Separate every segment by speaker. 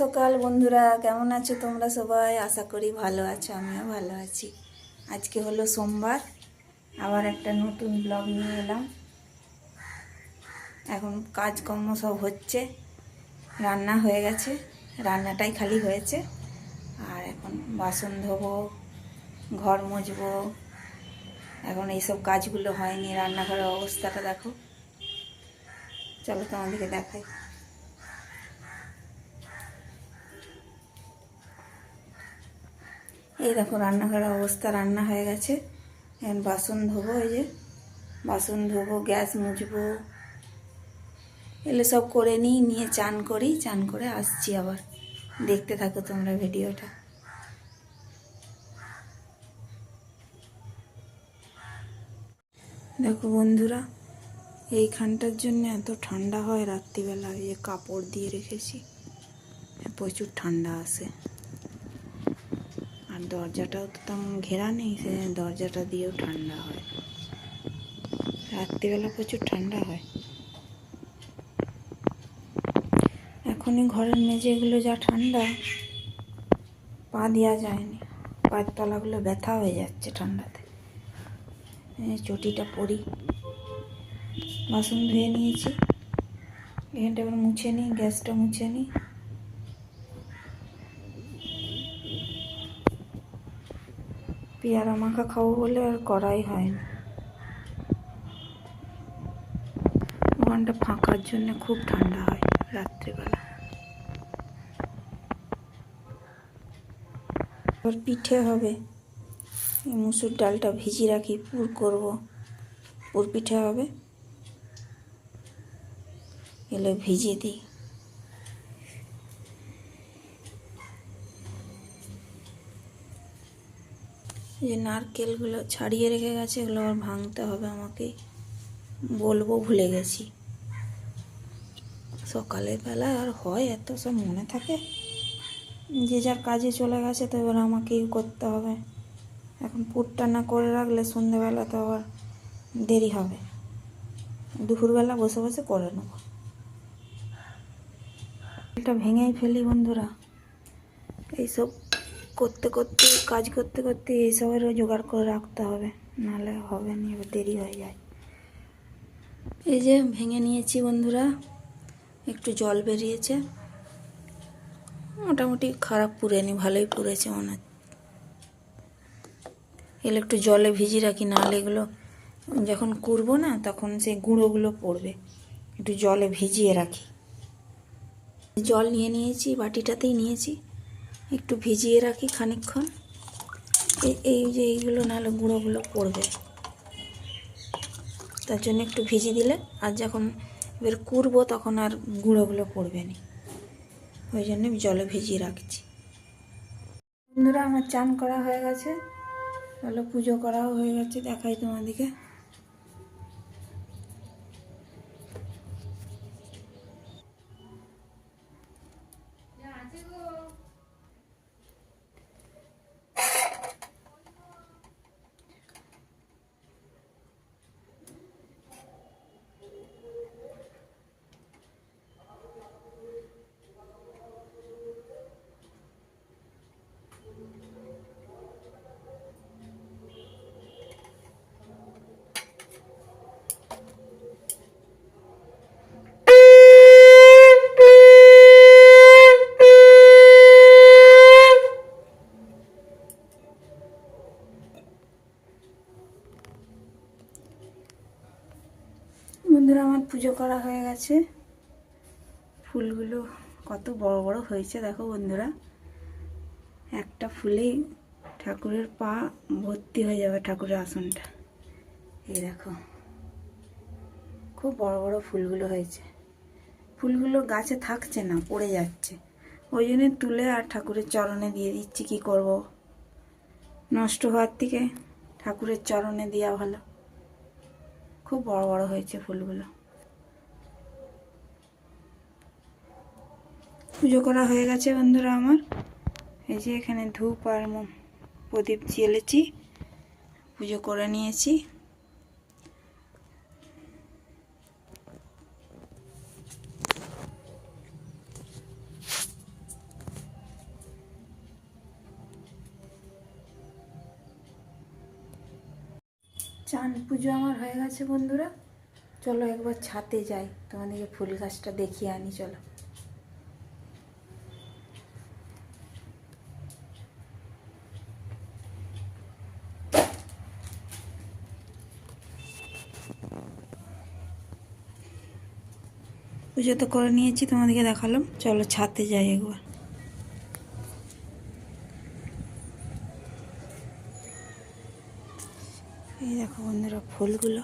Speaker 1: সকাল, বন্ধুরা কেমন আছো তোমরা সবাই? আশা করি ভালো আছো, আমিও ভালো আছি। আজকে হলো সোমবার, আবার একটা নতুন ব্লগ নিয়ে এলাম। এখন কাজকর্ম সব হচ্ছে, রান্না হয়ে গেছে, রান্নাটাই খালি হয়েছে। আর এখন বাসন ধোবো, ঘর মুছবো এখন এইসব কাজগুলো হয়নি, রান্নাঘরের অবস্থাটা দেখো। চলো তোমাদেরকে দেখাই। এই দেখো রান্নাঘরের অবস্থা, রান্না হয়ে গেছে। এখন বাসন ধোবো, এই যে বাসন ধোবো, গ্যাস মুছবো। এগুলো সব করে নিই, নিয়ে চান করি, চান করে আসছি আবার। দেখতে থাকো তোমরা ভিডিওটা। দেখো বন্ধুরা, এইখানটার জন্য এত ঠান্ডা হয় রাত্রিবেলা, এই যে কাপড় দিয়ে রেখেছি। প্রচুর ঠান্ডা আসে দরজাটাও তো তেমন ঘেরা নেই সে দরজাটা দিয়েও ঠান্ডা হয়। রাত্রিবেলা প্রচুর ঠান্ডা হয়। এখনই ঘরের মেঝেগুলো যা ঠান্ডা, পা দেওয়া যায়নি। পায়ের তলাগুলো ব্যথা হয়ে যাচ্ছে ঠান্ডাতে। চটিটা পরি। বাসন ধুয়ে নিয়েছি। এখানটা এবার মুছে নিই, গ্যাসটা মুছে নিই। পেয়ারা মাখা খাব বলে আর করাই হয় না ওখানটা ফাঁকার জন্য খুব ঠান্ডা হয় রাত্রিবেলা। এবার পিঠে হবে। মুসুর ডালটা ভিজিয়ে রাখি, পুর করব। পুর পিঠে হবে। এগুলো ভিজিয়ে দিই। যে নারকেলগুলো ছাড়িয়ে রেখে গেছে, এগুলো আবার ভাঙতে হবে আমাকে। বলব ভুলে গেছি। সকালের বেলা আর হয়, এত সব মনে থাকে। যে যার কাজে চলে গেছে, তো এবার আমাকেই করতে হবে। এখন পুরটা না করে রাখলে সন্ধেবেলা তো আবার দেরি হবে। দুপুরবেলা বসে বসে করে নেব। এটা ভেঙেই ফেলি বন্ধুরা। এইসব করতে করতে, কাজ করতে করতে এইসবেরও জোগাড় করে রাখতে হবে। নাহলে হবে না, এবার দেরি হয়ে যায়। এই যে ভেঙে নিয়েছি বন্ধুরা, একটু জল বেরিয়েছে। মোটামুটি খারাপ পুড়েনি, ভালোই পুড়েছে মনে হচ্ছে। একটু জলে ভিজিয়ে রাখি, নাহলে এগুলো যখন কুড়বো না, তখন সেই গুঁড়োগুলো পড়বে। একটু জলে ভিজিয়ে রাখি। জল নিয়ে নিয়েছি, বাটিটাতেই নিয়েছি। একটু ভিজিয়ে রাখি খানিকক্ষণ। এই যে এইগুলো নাহলে গুঁড়োগুলো পড়বে। তার জন্য একটু ভিজিয়ে দিলে আর যখন এবার কুড়বো তখন আর গুঁড়োগুলো পড়বে না। ওই জন্য জলে ভিজিয়ে রাখছি। বন্ধুরা, আমার চান করা হয়ে গেছে। ভালো পুজো করাও হয়ে গেছে দেখাই তোমাদেরকে বন্ধুরা আমার পুজো করা হয়ে গেছে। ফুলগুলো কত বড় বড় হয়েছে, দেখো বন্ধুরা। একটা ফুলেই ঠাকুরের পা ভর্তি হয়ে যাবে ঠাকুরের আসনটা। এই দেখো, খুব বড় বড় ফুলগুলো হয়েছে। ফুলগুলো গাছে থাকছে না, পড়ে যাচ্ছে। ওই জন্য তুলে আর ঠাকুরের চরণে দিয়ে দিচ্ছি, কি করব? নষ্ট হওয়ার থেকে ঠাকুরের চরণে দেওয়া ভালো। খুব বড় বড় হয়েছে ফুলগুলো। পুজো করা হয়ে গেছে বন্ধুরা আমার। এই যে এখানে ধূপ আর প্রদীপ জ্বেলেছি, পুজো করে নিয়েছি। চান পুজো আমার হয়ে গেছে বন্ধুরা। চলো একবার ছাতে যাই, তোমাদেরকে ফুল গাছটা দেখিয়ে আনি, চলো। পুজো তো করে নিয়েছি, তোমাদেরকে দেখালাম। চলো ছাতে যাই একবার। এই দেখো বন্ধুরা, ফুলগুলো।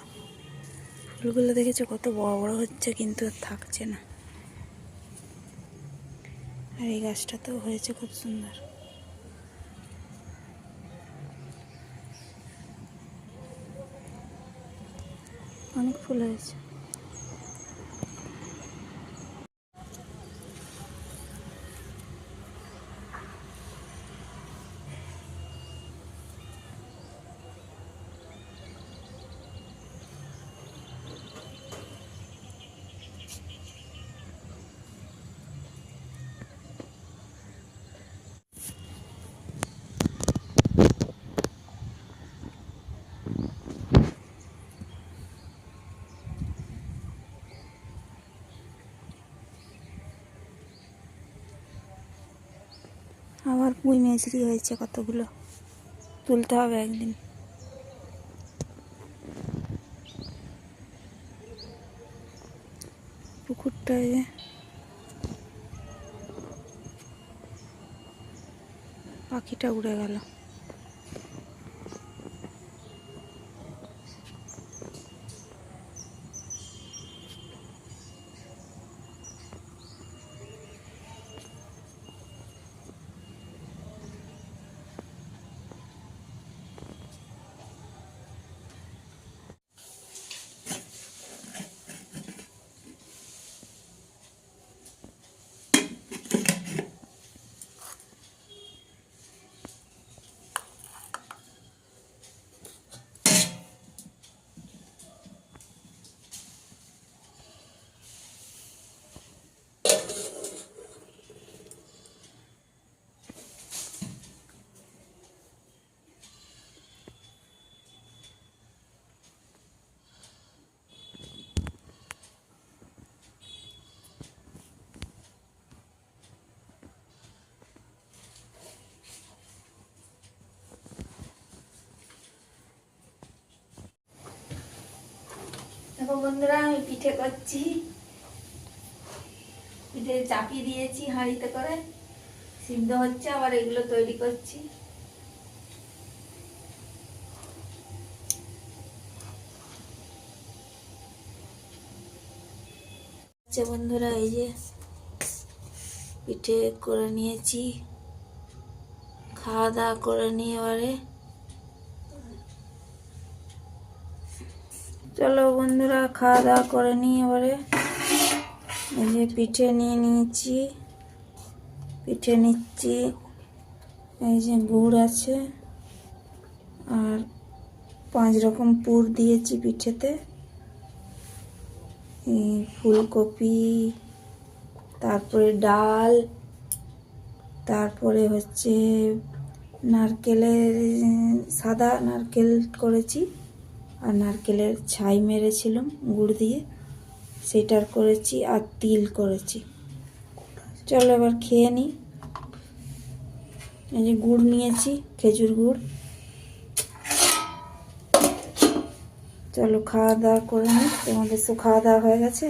Speaker 1: ফুলগুলো দেখেছ? কত বড় বড় হচ্ছে, কিন্তু আর থাকছে না। আর এই গাছটা তো হয়েছে খুব সুন্দর। অনেক ফুল হয়েছে। আবার পুঁই মেঝরি হয়েছে কতগুলো? তুলতে হবে একদিন। পুকুরটায় পাখিটা উড়ে গেল। দেখো বন্ধুরা, আমি পিঠে করছি। পিঠে চাপিয়ে দিয়েছি হাঁড়িতে করে। সিদ্ধ হচ্ছে, আবার এগুলো তৈরি করছি। আচ্ছা বন্ধুরা, এই যে পিঠে করে নিয়েছি। খাওয়া দাওয়া করে নিয়ে এবারে চলো বন্ধুরা, খাওয়া দাওয়া করে নিই এবারে। এই যে পিঠে নিয়ে নিয়েছি, পিঠে নিচ্ছি। এই যে গুড় আছে, আর পাঁচ রকম পুর দিয়েছি পিঠেতে। এই ফুলকপি, তারপরে ডাল, তারপরে হচ্ছে নারকেলের, সাদা নারকেল করেছি। আর নারকেলের ছাই মেরেছিলাম, গুড় দিয়ে। সেটার করেছি আর তিল করেছি। চলো এবার খেয়ে নিই এই যে গুড় নিয়েছি, খেজুর গুড়। চলো খাওয়া দাওয়া করে নিই তোমাদের তো খাওয়া দাওয়া হয়ে গেছে।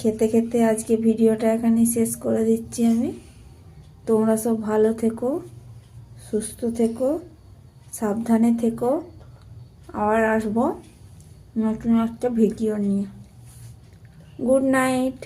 Speaker 1: খেতে খেতে আজকে ভিডিওটা এখানেই শেষ করে দিচ্ছি আমি। তোমরা সব ভালো থেকো, সুস্থ থেকো। সাবধানে থেকো। আবার আসব নতুন একটা ভিডিও নিয়ে। Good night